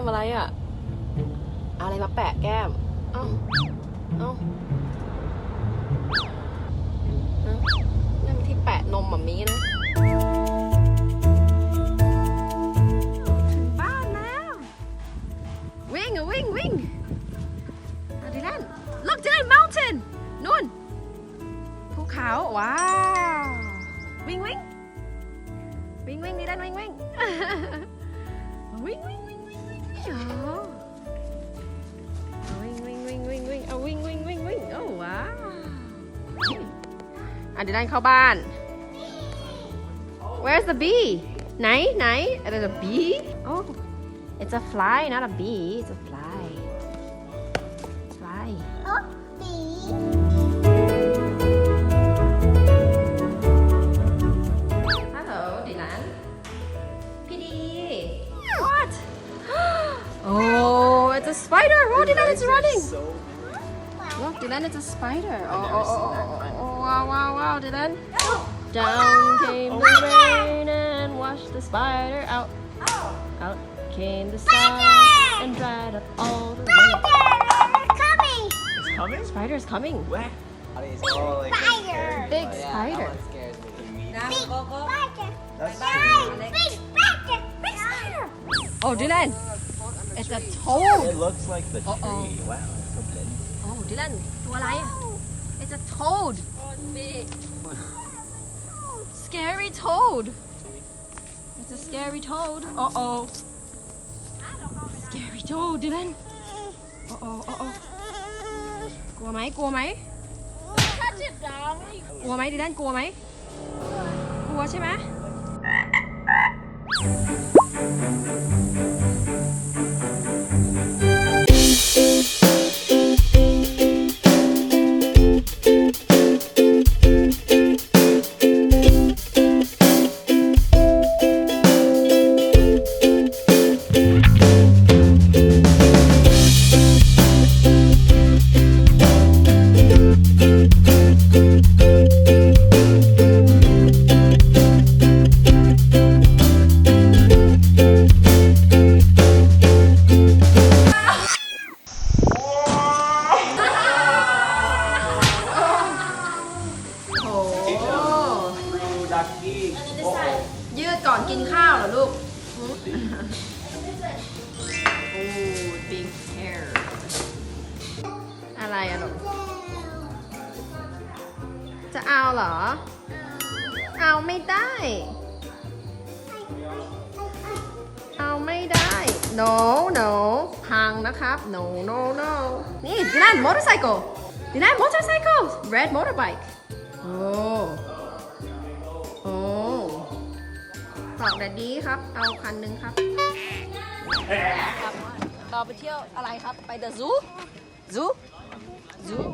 ทำอะไรอะ อะไรมาแปะแก้ม เอ้า เอ้านั่นที่แปะนมแบบนี้นะถึงบ้านแล้ว วิ่งอะวิ่งวิ่งอาดิแลน look ดิแลน mountain นู่นภูเขาว้าว วิ่งวิ่งวิ่งวิ่งดิแลนวิ่งวิ่งวิ่งวิ่ง วิ่งวิ่งวิ่งเอวิ่งวิ่งวิ่งวิ่งวิ่งเอาวิ่งวิ่งวิ่งวิ่งโอ้ว้าวอะดิแลนเข้าบ้าน Where's the bee ไหนไหน There's a bee Oh It's a fly not a bee It's a a spider. Oh Dylan it's running? So Look Dylan it's a spider? Oh oh oh oh, oh, oh wow wow wow Dylan oh. Down came the oh. rain and washed the spider out. Oh. Out came the sun and dried up all the rain. Coming! It's coming? Spider's coming. Where? I mean, it's all like Spider. Big Oh, yeah, spider. That one scares me. big spider! That's Guys, true. big spider! Big spider! Oh Dylan It's a toad It looks like the Uh-oh. tree. Wow, it's so big. Oh Dylan ตัวอะไรอ่ะ It's a toad Scary toad It's a scary toad Uh oh Scary toad Dylan Uh oh uh oh กลัวไหมกลัวไหมกลัวไหมดิแลนกลัวไหมกลัวใช่ไหม เอาเหรอ เอาไม่ได้ เอาไม่ได้ no no พังนะครับ no no no นี่ดิลัน motorcycle ดิลัน motorcycle red motorbike โอ้โอ้บอกแดดดี้ครับ เอาคันหนึ่งครับครับเราไปเที่ยวอะไรครับ ไป the zoo zoo zoo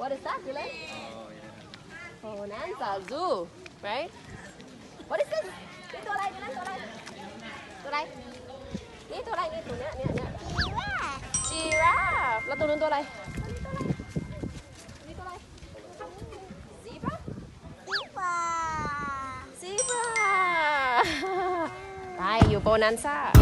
what is that Dylan oh Nansa zoo right what is this นี่ตัวอะไร Dylan ตัวอะไร ตัวอะไร นี่ตัวอะไรนี่ตัวเนี้ยเนี่ยเนี่ยจีราฟแล้วตัวนู้นตัวอะไร นี่ตัวอะไรซีบราว้าซีบราไปอยู่โบนันซ่า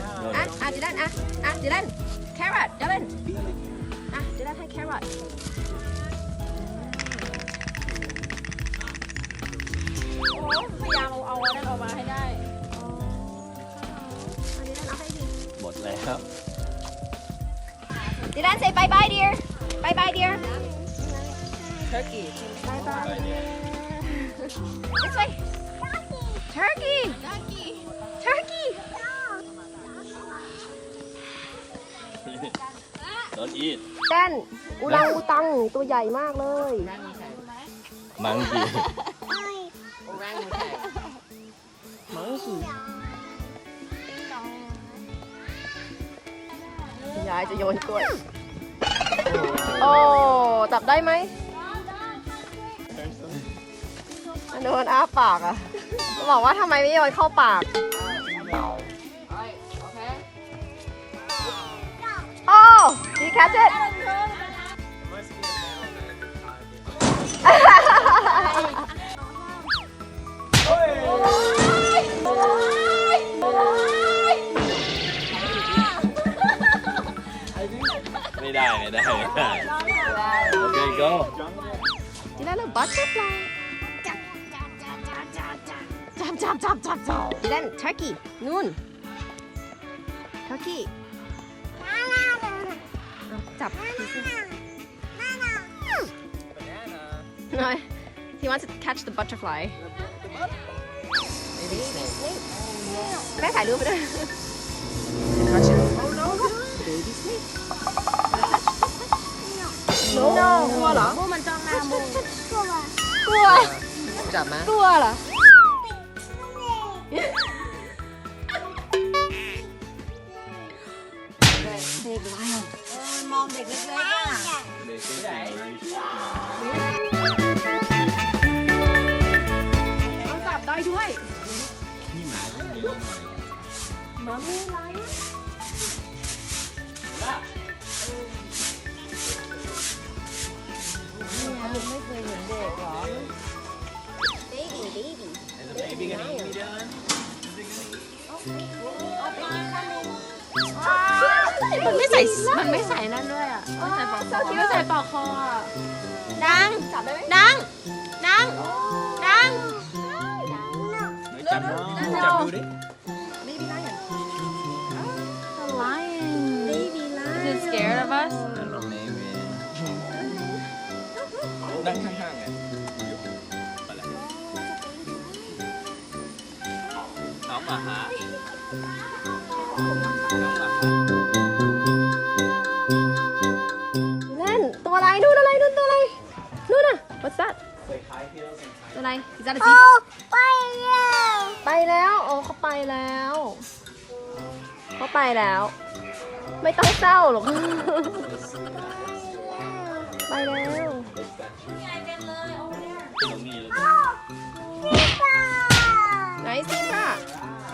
อะอะดิลันอะอะดิลันแครอทดิลันอะดิลันให้แครอทพยายามเอาเอาอันนั้นออกมาให้ได้อันนี้เอาให้ดีหมดแล้วดิลัน say bye bye dear bye bye dear turkey bye bye this way turkey turkey Don't eat แดนอุลังอุตังตัวใหญ่มากเลยมังกี้โอแรงมูแทงยายจะโยนกล้วย โอ้จับได้ไหมอันโดนอ้าปากอะ บอกว่าทำไมไม่โยนเข้าปาก you catch it ไม่ได้ไม่ได้ไม่ได้ Okay go Did I know butterfly? Jump, jump, jump, jump, jump. Then turkey, noon. Turkey. เอาจับ No, he wants to catch the butterfly. maybe snake แม่ถ่ายรูปไปด้วย touch it no กลัวเหรอมูมันจ้องหน้ามูกลัว จับไหมกลัวเหรอ เอาจับได้ด้วยนี่หมาเลี้ยงหน่อยหมามีอะไรไม่เคยเห็นเด็กหรอ baby baby Is the baby gonna eat me Dylan มันไม่ใส่มันไม่ใส่นั่นด้วยอะไม่ใส่ปลอกคอไม่ใส่ปลอกคออะดังดังดังดังไหนจับดูจับดูดิ baby lion A lion. baby lion Is it scared of us? นั่นลงเนมนั่งข้างๆไงอะไรน้องหมาหาน้ อะไร is that a zebra ไปแล้วโอ้เขาไปแล้วเขาไปแล้ว ไม่ต้องเศร้าหรอกไปแล้วตรงนี้เลยไหนซีบรา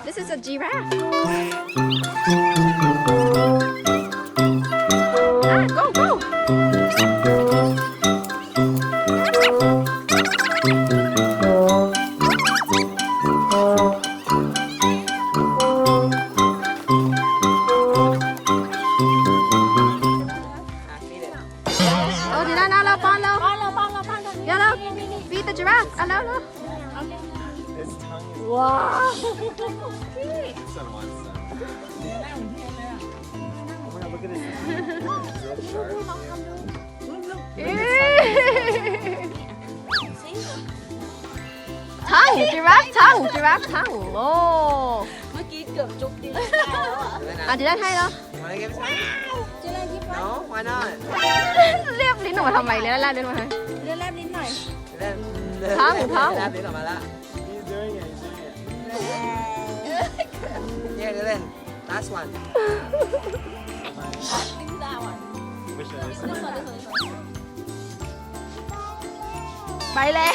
this is a giraffe on one side. Oh my god, look at his real sharp. ทั้ง giraffe ทั้ง giraffe ทั้งโอ้ เมื่อกี้เกือบจุกดิ Dylan, อ่ะดีแล้วให้แล้ว wanna give it some no why not เรียบลิ้นออกมาทำไมเรียบแลบลิ้นมาทำไม เลื่อนแลบลิ้นหน่อย Dylan ทั้งทั้ง Dylan ลิ้นออกมาละ He's doing it, he's doing it. Yeah Dylan last one Wish I was ไปแล้ว